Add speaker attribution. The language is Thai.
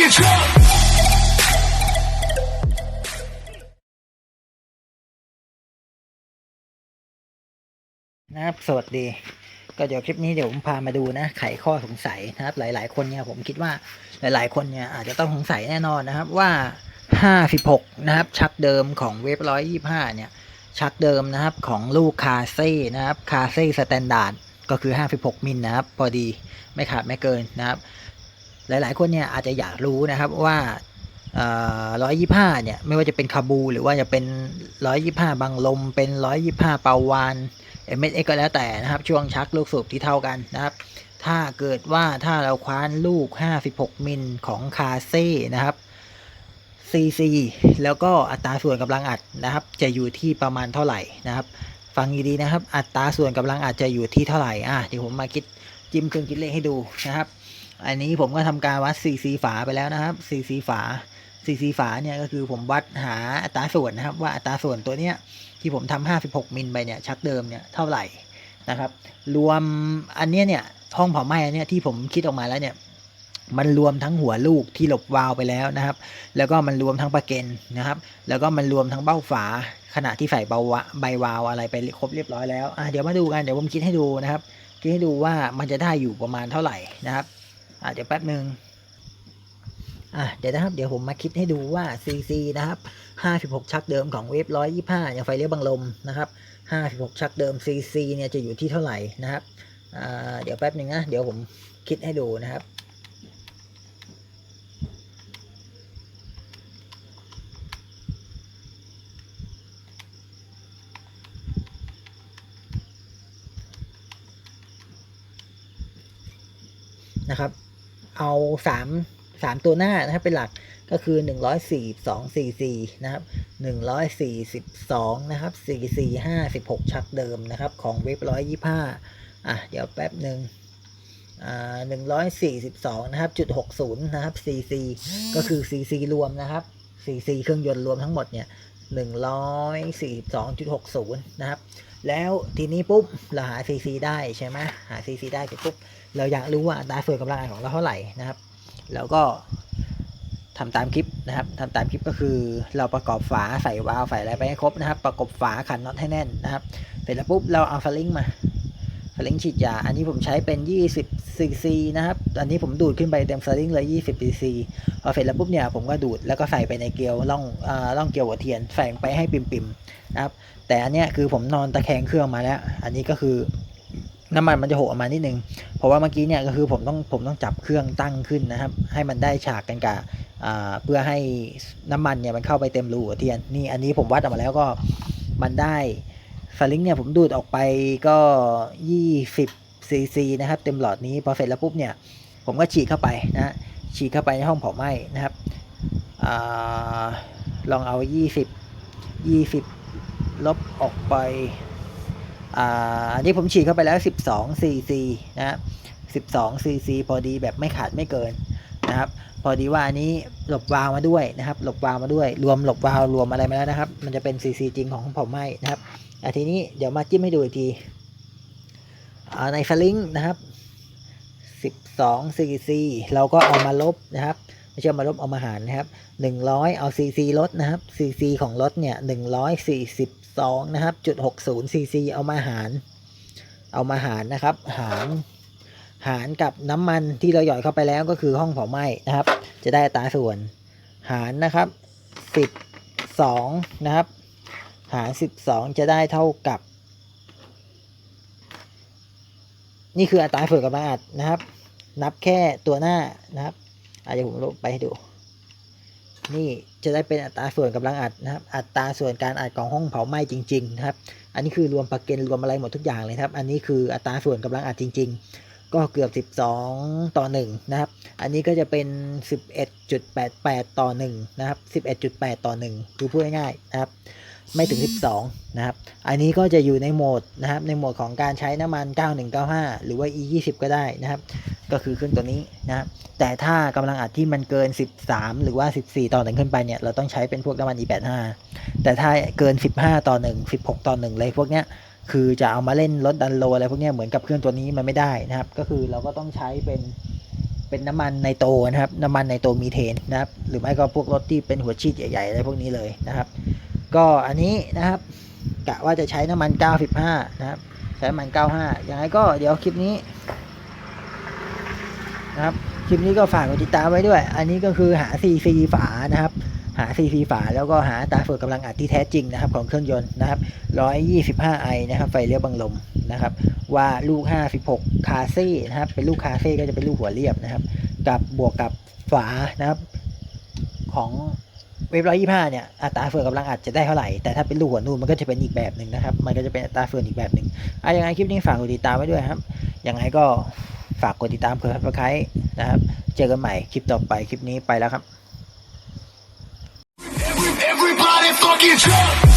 Speaker 1: นะครับสวัสดี ก็เดี๋ยวคลิปนี้เดี๋ยวผมพามาดูนะ ไขข้อสงสัยนะครับ หลาย ๆ คนเนี่ยผมคิดว่าหลาย ๆ คนเนี่ยอาจจะต้องสงสัยแน่นอนนะครับว่า 56 นะครับ ชักเดิมของเว็บ125 เนี่ย ชักเดิมนะครับของลูกคาเซ่นะครับคาเซ่สแตนดาร์ดก็คือ 56 มิลนะครับ พอดีไม่ขาดไม่เกินนะครับ หลาย ๆ คนเนี่ยอาจจะอยากรู้นะครับว่าร้อยยี่ห้าเนี่ยไม่ว่าจะเป็นคาบูหรือว่าจะเป็นร้อยยี่ห้าบังลม เป็นร้อยยี่ห้าปาวาน m s x ก็แล้วแต่นะครับ ช่วงชักลูกสูบที่เท่ากันนะครับ ถ้าเกิดว่าถ้าเราคว้านลูก 56 มิลของคาเซ่นะครับ cc แล้วก็อัตราส่วนกำลังอัดนะครับ จะอยู่ที่ประมาณเท่าไหร่นะครับ ฟังดีๆนะครับ อัตราส่วนกำลังอัดจะอยู่ที่เท่าไหร่อะเดี๋ยวผมมาคิดจิ้มเครื่องคิดเลขให้ดูนะครับ อันนี้ผมก็ทำการวัด cc ฝาไปแล้วนะครับ cc ฝา cc ฝาเนี่ยก็คือผมวัดหาอัตราส่วนนะครับ ว่าอัตราส่วนตัวเนี้ยที่ผมทำ56 มิลไปเนี่ยชักเดิมเนี่ยเท่าไหร่นะครับ รวมอันเนี้ยเนี่ยห้องเผาไหม้อันเนี้ยที่ผมคิดออกมาแล้วเนี่ยมันรวมทั้งหัวลูกที่หลบวาลวไปแล้วนะครับ แล้วก็มันรวมทั้งประเกนนะครับ แล้วก็มันรวมทั้งเบ้าฝาขณะที่ใส่เบาวะใบวาลวอะไรไปครบเรียบร้อยแล้วอะเดี๋ยวมาดูกัน เดี๋ยวผมคิดให้ดูนะครับ คิดให้ดูว่ามันจะได้อยู่ประมาณเท่าไหร่นะครับ อะเดี๋ยวแป๊บหนึ่งอะเดี๋ยวนะครับ เดี๋ยวผมมาคิดให้ดูว่า CC นะครับ 56 ชักเดิมของเวฟ125อย่างไฟเลี้ยวบังลมนะครับ 56 ชักเดิม CC เนี่ยจะอยู่ที่เท่าไหร่นะครับอ่าเดี๋ยวแป๊บหนึ่งนะเดี๋ยวผมคิดให้ดูนะครับนะครับ เอาสามสามตัวหน้านะครับเป็นหลักก็คือหนึ่งร้อยสี่สองซีซีนะครับหนึ่งร้อยสี่สิบสองนะครับสี่สี่ห้าสิบหกชักเดิมนะครับของเว็บร้อยยี่ห้าอะเดี๋ยวแป๊บหนึ่งอ่าหนึ่งร้อยสี่สิบสองนะครับจุดหกศูนย์นะครับ cc ก็คือ cc รวมนะครับ cc เครื่องยนต์รวมทั้งหมดเนี่ยหนึ่งร้อยสี่สิบสองจุดหกศูนย์นะครับ แล้วทีนี้ปุ๊บเราหา cc ได้ใช่ไหมหา cc ได้เสร็จปุ๊บเราอยากรู้ว่าอัตราส่วนกำลังอัดของเราเท่าไหร่นะครับแล้วก็ทำตามคลิปนะครับทำตามคลิปก็คือเราประกอบฝาใส่วาล์วใส่อะไรไปให้ครบนะครับ ประกบฝาขันน็อตให้แน่นนะครับ เสร็จแล้วปุ๊บเราเอาสลิงมา สลิงฉีดยา อันนี้ผมใช้เป็น 20 cc นะครับ อันนี้ผมดูดขึ้นไปเต็มสลิงเลย 20 cc พอเสร็จแล้วปุ๊บเนี่ยผมก็ดูดแล้วก็ใส่ไปในเกลียวล่องอ่าล่องเกลียวหัวเทียนแฝงไปให้ปิ่มๆนะครับ แต่อันเนี้ยคือผมนอนตะแคงเครื่องมาแล้ว อันนี้ก็คือน้ำมันมันจะโหกออกมานิดนึง เพราะว่าเมื่อกี้เนี่ยก็คือผมต้องผมต้องจับเครื่องตั้งขึ้นนะครับ ให้มันได้ฉากกันกับเพื่อให้น้ำมันเนี่ยมันเข้าไปเต็มรูหัวเทียน นี่อันนี้ผมวัดออกมาแล้วก็มันได้ สลิงเนี่ยผมดูดออกไปก็ 20ซีซีนะครับ เต็มหลอดนี้พอเสร็จแล้วปุ๊บเนี่ย ผมก็ฉีดเข้าไปนะฉีดเข้าไปในห้องเผาไหม้นะครับอลองเอา 20 20 ลบออกไปอันนี้ผมฉีดเข้าไปแล้ว 12 cc นะฮะ12 cc พอดีแบบไม่ขาดไม่เกิน นะครับ พอดีว่าอันนี้หลบวาล์วมาด้วยนะครับ หลบวาล์วมาด้วย รวมหลบวาล์วรวมอะไรมาแล้วนะครับ มันจะเป็น cc จริงของผมไหม้นะครับอะทีนี้เดี๋ยวมาจิ้มให้ดูอีกทีในสลิงนะครับ 12 cc เราก็เอามาลบนะครับไม่ใช่มาลบเอามาหารนะครับ 100 เอา cc ลดนะครับ cc ของรถเนี่ย 142 นะครับจุด60 cc เอามาหาร เอามาหารนะครับ หาร หารกับน้ำมันที่เราหยอดเข้าไปแล้วก็คือห้องเผาไหม้นะครับ จะได้อัตราส่วน หารนะครับ12นะครับ หาร12จะได้เท่ากับ นี่คืออัตราส่วนกำลังอัดนะครับ นับแค่ตัวหน้านะครับอาจจะผมลบไปให้ดู นี่จะได้เป็นอัตราส่วนกำลังอัดนะครับ อัตราส่วนการอัดของห้องเผาไหม้จริง ๆ นะครับ อันนี้คือรวมประเก็นรวมอะไรหมดทุกอย่างเลยครับ อันนี้คืออัตราส่วนกำลังอัดจริง ๆ ก็เกือบ 12 ต่อ 1 นะครับ อันนี้ก็จะเป็น 11.88 ต่อ 1 นะครับ 11.8 ต่อ 1 คือพูดง่ายๆนะครับ ไม่ถึง 12 นะครับ อันนี้ก็จะอยู่ในโหมดนะครับ ในโหมดของการใช้น้ำมัน 9195 หรือว่า E 20 ก็ได้นะครับ ก็คือขึ้นตัวนี้นะครับ แต่ถ้ากำลังอัดที่มันเกิน 13 หรือว่า 14 ต่อหนึ่งขึ้นไปเนี่ย เราต้องใช้เป็นพวกน้ำมัน E85 แต่ถ้าเกิน 15 ต่อ 1 16 ต่อ 1 เลยพวกเนี้ย คือจะเอามาเล่นรถดันโลอะไรพวกนี้เหมือนกับเครื่องตัวนี้มันไม่ได้นะครับ ก็คือเราก็ต้องใช้เป็นเป็นน้ำมันไนโตรนะครับน้ำมันไนโตรมีเทนนะครับ หรือไม่ก็พวกรถที่เป็นหัวฉีดใหญ่ๆอะไรพวกนี้เลยนะครับ ก็อันนี้นะครับกะว่าจะใช้น้ำมัน 95 นะครับ ใช้น้ำมัน 95 ยังไงก็เดี๋ยวคลิปนี้นะครับ คลิปนี้ก็ฝากกดติดตามไว้ด้วย อันนี้ก็คือหา CC ฝานะครับ หา CC ฝาแล้วก็หาตาเฟือกกำลังอัดที่แท้จริงนะครับของเครื่องยนต์นะครับ 125 ไอนะครับ ไฟเลี้ยวบังลมนะครับ ว่าลูก 56 คาเซ่นะครับ เป็นลูกคาเซ่ก็จะเป็นลูกหัวเรียบนะครับ กับบวกกับฝานะครับ ของเวฟร้อยยี่ห้าเนี่ยอัตราเฟือกกำลังอัดจะได้เท่าไหร่ แต่ถ้าเป็นลูกหัวนูนมันก็จะเป็นอีกแบบหนึ่งนะครับ มันก็จะเป็นอัตราเฟือกอีกแบบหนึ่งอะยังไงคลิปนี้ฝากกดติดตามไว้ด้วยครับ ยังไงก็ฝากกดติดตามเพื่อพับไครนะครับ เจอกันใหม่คลิปต่อไปคลิปนี้ไปแล้วครับ
Speaker 2: fucking truck.